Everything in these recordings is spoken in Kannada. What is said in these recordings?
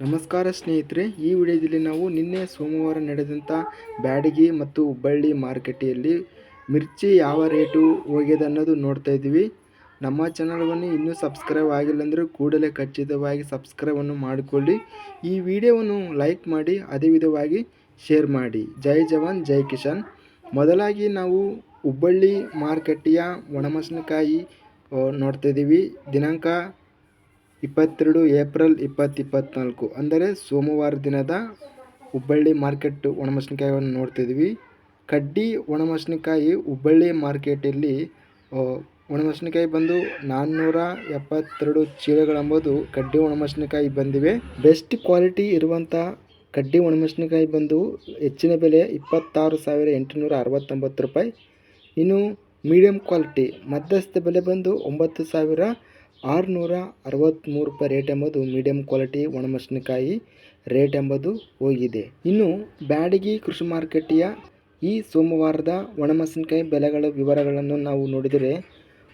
ನಮಸ್ಕಾರ ಸ್ನೇಹಿತರೆ, ಈ ವಿಡಿಯೋದಲ್ಲಿ ನಾವು ನಿನ್ನೆ ಸೋಮವಾರ ನಡೆದಂಥ ಬ್ಯಾಡಗಿ ಮತ್ತು ಹುಬ್ಬಳ್ಳಿ ಮಾರುಕಟ್ಟೆಯಲ್ಲಿ ಮಿರ್ಚಿ ಯಾವ ರೇಟು ಹೋಗಿದೆ ಅನ್ನೋದು ನೋಡ್ತಾ ಇದ್ದೀವಿ. ನಮ್ಮ ಚಾನಲ್ವನ್ನು ಇನ್ನೂ ಸಬ್ಸ್ಕ್ರೈಬ್ ಆಗಿಲ್ಲ ಅಂದರೆ ಕೂಡಲೇ ಖಚಿತವಾಗಿ ಸಬ್ಸ್ಕ್ರೈಬನ್ನು ಮಾಡಿಕೊಳ್ಳಿ. ಈ ವಿಡಿಯೋವನ್ನು ಲೈಕ್ ಮಾಡಿ, ಅದೇ ವಿಧವಾಗಿ ಶೇರ್ ಮಾಡಿ. ಜೈ ಜವಾನ್, ಜೈ ಕಿಶನ್ ಮೊದಲಾಗಿ ನಾವು ಹುಬ್ಬಳ್ಳಿ ಮಾರುಕಟ್ಟೆಯ ಒಣಮೆಣಸಿನಕಾಯಿ ನೋಡ್ತಾ ಇದ್ದೀವಿ. ದಿನಾಂಕ ಇಪ್ಪತ್ತೆರಡು ಏಪ್ರಿಲ್ ಇಪ್ಪತ್ತು ಇಪ್ಪತ್ತ್ನಾಲ್ಕು ಅಂದರೆ ಸೋಮವಾರ ದಿನದ ಹುಬ್ಬಳ್ಳಿ ಮಾರ್ಕೆಟ್ ಒಣಮೆಣಸಿನ್ಕಾಯಿಯನ್ನು ನೋಡ್ತಿದ್ವಿ. ಕಡ್ಡಿ, ಒಣಮೆಣಸಿನ್ಕಾಯಿ ಹುಬ್ಬಳ್ಳಿ ಮಾರ್ಕೆಟಲ್ಲಿ ಒಣಮೆಣಸಿನ್ಕಾಯಿ ಬಂದು ನಾನ್ನೂರ ಎಪ್ಪತ್ತೆರಡು ಚೀಲಗಳೆಂಬುದು ಕಡ್ಡಿ ಒಣಮೆಣಸಿನ್ಕಾಯಿ ಬಂದಿವೆ. ಬೆಸ್ಟ್ ಕ್ವಾಲಿಟಿ ಇರುವಂಥ ಕಡ್ಡಿ ಒಣಮೆಣಸಿನ್ಕಾಯಿ ಬಂದು ಹೆಚ್ಚಿನ ಬೆಲೆ ಇಪ್ಪತ್ತಾರು ಸಾವಿರ ಎಂಟುನೂರ ಅರವತ್ತೊಂಬತ್ತು ರೂಪಾಯಿ. ಇನ್ನು ಮೀಡಿಯಂ ಕ್ವಾಲಿಟಿ ಮಧ್ಯಸ್ಥ ಬೆಲೆ ಬಂದು ಒಂಬತ್ತು ಸಾವಿರ ಆರುನೂರ ಅರವತ್ತ್ಮೂರು ರೂಪಾಯಿ ರೇಟ್ ಎಂಬುದು ಮೀಡಿಯಂ ಕ್ವಾಲಿಟಿ ಒಣಮೆಣಸಿನಕಾಯಿ ರೇಟ್ ಎಂಬುದು ಹೋಗಿದೆ. ಇನ್ನು ಬ್ಯಾಡಗಿ ಕೃಷಿ ಮಾರುಕಟ್ಟೆಯ ಈ ಸೋಮವಾರದ ಒಣಮೆಣಸಿನಕಾಯಿ ಬೆಲೆಗಳ ವಿವರಗಳನ್ನು ನಾವು ನೋಡಿದರೆ,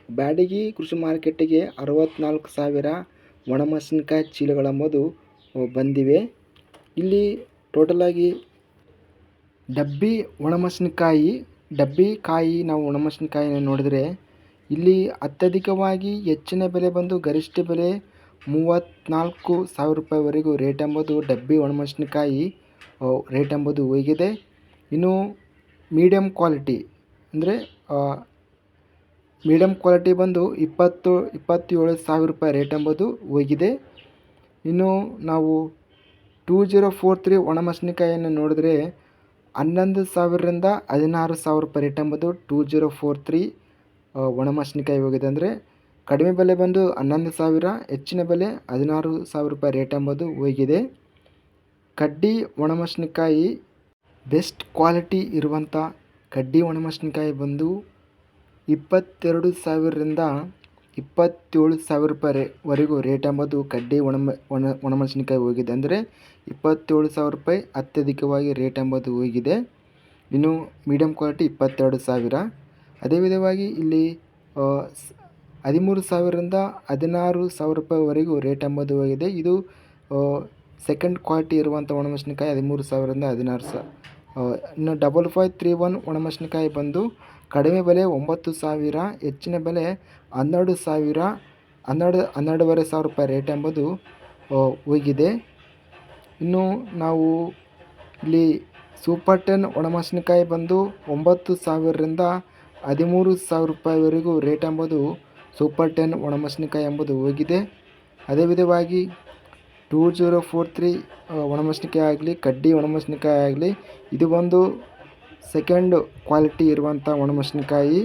ಬ್ಯಾಡಗಿ ಕೃಷಿ ಮಾರುಕಟ್ಟೆಗೆ ಅರವತ್ತ್ನಾಲ್ಕು ಸಾವಿರ ಒಣಮೆಣಸಿನಕಾಯಿ ಚೀಲಗಳೆಂಬುದು ಬಂದಿವೆ. ಇಲ್ಲಿ ಟೋಟಲಾಗಿ ಡಬ್ಬಿ ಒಣಮೆಣಸಿನಕಾಯಿ, ಡಬ್ಬಿ ಕಾಯಿ ನಾವು ಒಣಮೆಣಸಿನಕಾಯಿನ ನೋಡಿದರೆ ಇಲ್ಲಿ ಅತ್ಯಧಿಕವಾಗಿ ಹೆಚ್ಚಿನ ಬೆಲೆ ಬಂದು ಗರಿಷ್ಠ ಬೆಲೆ ಮೂವತ್ತ್ನಾಲ್ಕು ಸಾವಿರ ರೂಪಾಯಿವರೆಗೂ ರೇಟ್ ಎಂಬುದು ಡಬ್ಬಿ ಒಣಮೆಣಸಿನಕಾಯಿ ರೇಟ್ ಎಂಬುದು ಹೋಗಿದೆ ಇನ್ನು ಮೀಡಿಯಂ ಕ್ವಾಲಿಟಿ ಅಂದರೆ ಮೀಡಿಯಂ ಕ್ವಾಲಿಟಿ ಬಂದು ಇಪ್ಪತ್ತು, ಇಪ್ಪತ್ತೇಳು ಸಾವಿರ ರೂಪಾಯಿ ರೇಟ್ ಎಂಬುದು ಹೋಗಿದೆ ಇನ್ನು ನಾವು ಟೂ ಜೀರೋ ಫೋರ್ ತ್ರೀ ಒಣಮೆಣಸಿನಕಾಯಿಯನ್ನು ನೋಡಿದ್ರೆ ಹನ್ನೊಂದು ಸಾವಿರದಿಂದ ಹದಿನಾರು ಸಾವಿರ ರೂಪಾಯಿ ರೇಟ್ ಎಂಬುದು ಟೂ ಜೀರೋ ಫೋರ್ ತ್ರೀ ಒಣಮೆಣಸಿನ್ಕಾಯಿ ಹೋಗಿದೆ ಅಂದರೆ ಕಡಿಮೆ ಬೆಲೆ ಬಂದು ಹನ್ನೊಂದು ಸಾವಿರ, ಹೆಚ್ಚಿನ ಬೆಲೆ ಹದಿನಾರು ಸಾವಿರ ರೂಪಾಯಿ ರೇಟ್ ಎಂಬುದು ಹೋಗಿದೆ. ಕಡ್ಡಿ ಒಣಮೆಣಸಿನ್ಕಾಯಿ ಬೆಸ್ಟ್ ಕ್ವಾಲಿಟಿ ಇರುವಂಥ ಕಡ್ಡಿ ಒಣಮೆಣಸಿನ್ಕಾಯಿ ಬಂದು ಇಪ್ಪತ್ತೆರಡು ಸಾವಿರದಿಂದ ಇಪ್ಪತ್ತೇಳು ಸಾವಿರ ರೂಪಾಯಿ ವರೆಗೂ ರೇಟ್ ಎಂಬುದು ಕಡ್ಡಿ ಒಣ ಒಣ ಒಣಮೆಣಸಿನ್ಕಾಯಿ ಹೋಗಿದೆ ಅಂದರೆ ಇಪ್ಪತ್ತೇಳು ಸಾವಿರ ರೂಪಾಯಿ ಅತ್ಯಧಿಕವಾಗಿ ರೇಟ್ ಎಂಬುದು ಹೋಗಿದೆ. ಇನ್ನು ಮೀಡಿಯಮ್ ಕ್ವಾಲಿಟಿ ಇಪ್ಪತ್ತೆರಡು ಸಾವಿರ. ಅದೇ ವಿಧವಾಗಿ ಇಲ್ಲಿ ಹದಿಮೂರು ಸಾವಿರದಿಂದ ಹದಿನಾರು ಸಾವಿರ ರೂಪಾಯಿವರೆಗೂ ರೇಟ್ ಎಂಬುದು ಆಗಿದೆ ಇದು ಸೆಕೆಂಡ್ ಕ್ವಾಲಿಟಿ ಇರುವಂಥ ಒಣಮೆಣಸಿನಕಾಯಿ ಹದಿಮೂರು ಸಾವಿರದಿಂದ ಹದಿನಾರು ಸಾವಿರ ಇನ್ನು ಡಬಲ್ ಫೈವ್ ತ್ರೀ ಒನ್ ಒಣಮೆಣಸಿನಕಾಯಿ ಬಂದು ಕಡಿಮೆ ಬೆಲೆ ಒಂಬತ್ತು ಸಾವಿರ, ಹೆಚ್ಚಿನ ಬೆಲೆ ಹನ್ನೆರಡು ಸಾವಿರ, ಹನ್ನೆರಡು, ಹನ್ನೆರಡೂವರೆ ಸಾವಿರ ರೂಪಾಯಿ ರೇಟ್ ಎಂಬುದು ಹೋಗಿದೆ. ಇನ್ನು ನಾವು ಇಲ್ಲಿ ಸೂಪರ್ ಟೆನ್ ಒಣಮೆಣಸಿನಕಾಯಿ ಬಂದು ಒಂಬತ್ತು ಸಾವಿರದಿಂದ ಹದಿಮೂರು ಸಾವಿರ ರೂಪಾಯಿವರೆಗೂ ರೇಟ್ ಎಂಬುದು ಸೂಪರ್ ಟೆನ್ ಒಣಮೆಣಸಿನಕಾಯಿ ಎಂಬುದು ಹೋಗಿದೆ. ಅದೇ ವಿಧವಾಗಿ ಟೂ ಜೀರೋ ಫೋರ್ ತ್ರೀ ಒಣಮೆಣಸಿನಕಾಯಿ ಆಗಲಿ, ಕಡ್ಡಿ ಒಣಮೆಣಸಿನಕಾಯಿ ಆಗಲಿ, ಇದು ಒಂದು ಸೆಕೆಂಡ್ ಕ್ವಾಲಿಟಿ ಇರುವಂಥ ಒಣಮೆಣಸಿನಕಾಯಿ.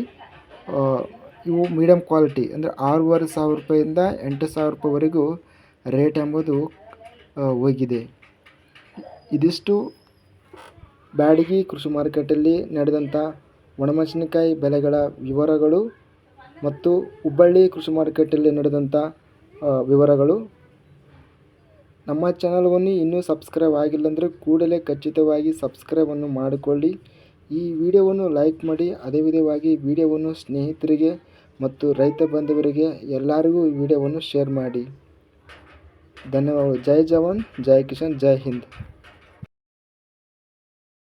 ಇವು ಮೀಡಿಯಮ್ ಕ್ವಾಲಿಟಿ, ಅಂದರೆ ಆರೂವರೆ ಸಾವಿರ ರೂಪಾಯಿಂದ ಎಂಟು ಸಾವಿರ ರೂಪಾಯಿವರೆಗೂ ರೇಟ್ ಎಂಬುದು ಹೋಗಿದೆ. ಇದಿಷ್ಟು ಬ್ಯಾಡಗಿ ಕೃಷಿ ಮಾರುಕಟ್ಟೆಯಲ್ಲಿ ನಡೆದಂಥ ಒಣಮೆಣಸಿನಕಾಯಿ ಬೆಲೆಗಳ ವಿವರಗಳು ಮತ್ತು ಹುಬ್ಬಳ್ಳಿ ಕೃಷಿ ಮಾರುಕಟ್ಟೆಯಲ್ಲಿ ನಡೆದಂಥ ವಿವರಗಳು. ನಮ್ಮ ಚಾನಲ್ವನ್ನು ಇನ್ನೂ ಸಬ್ಸ್ಕ್ರೈಬ್ ಆಗಿಲ್ಲ ಅಂದರೆ ಕೂಡಲೇ ಖಚಿತವಾಗಿ ಸಬ್ಸ್ಕ್ರೈಬನ್ನು ಮಾಡಿಕೊಳ್ಳಿ. ಈ ವಿಡಿಯೋವನ್ನು ಲೈಕ್ ಮಾಡಿ, ಅದೇ ವಿಧವಾಗಿ ವಿಡಿಯೋವನ್ನು ಸ್ನೇಹಿತರಿಗೆ ಮತ್ತು ರೈತ ಬಾಂಧವರಿಗೆ ಎಲ್ಲರಿಗೂ ಈ ವಿಡಿಯೋವನ್ನು ಶೇರ್ ಮಾಡಿ. ಧನ್ಯವಾದಗಳು. ಜೈ ಜವಾನ್, ಜೈ ಕಿಶನ್ ಜೈ ಹಿಂದ್.